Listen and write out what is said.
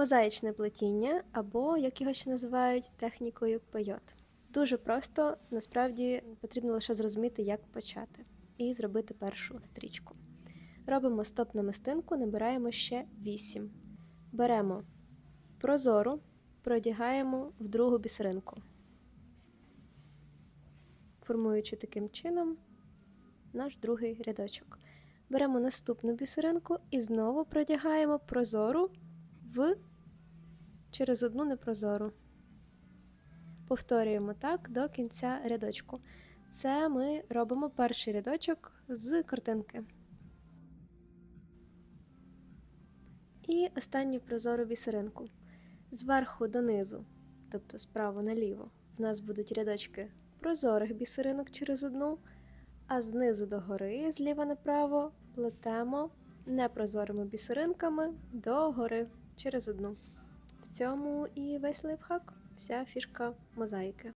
Мозаїчне плетіння, або як його ще називають технікою пейот. Дуже просто, насправді потрібно лише зрозуміти, як почати, і зробити першу стрічку. Робимо стоп намистинку, набираємо ще 8. Беремо прозору, продягаємо в другу бісеринку, формуючи таким чином наш другий рядочок. Беремо наступну бісеринку і знову продягаємо прозору в через одну непрозору. Повторюємо так до кінця рядочку. Це ми робимо перший рядочок з картинки. І останню прозору бісеринку. Зверху донизу, тобто справа наліво, в нас будуть рядочки прозорих бісеринок через одну, а знизу до гори, зліва направо, плетемо непрозорими бісеринками до гори через одну. Цьому і весь лайфхак, вся фішка мозаїки.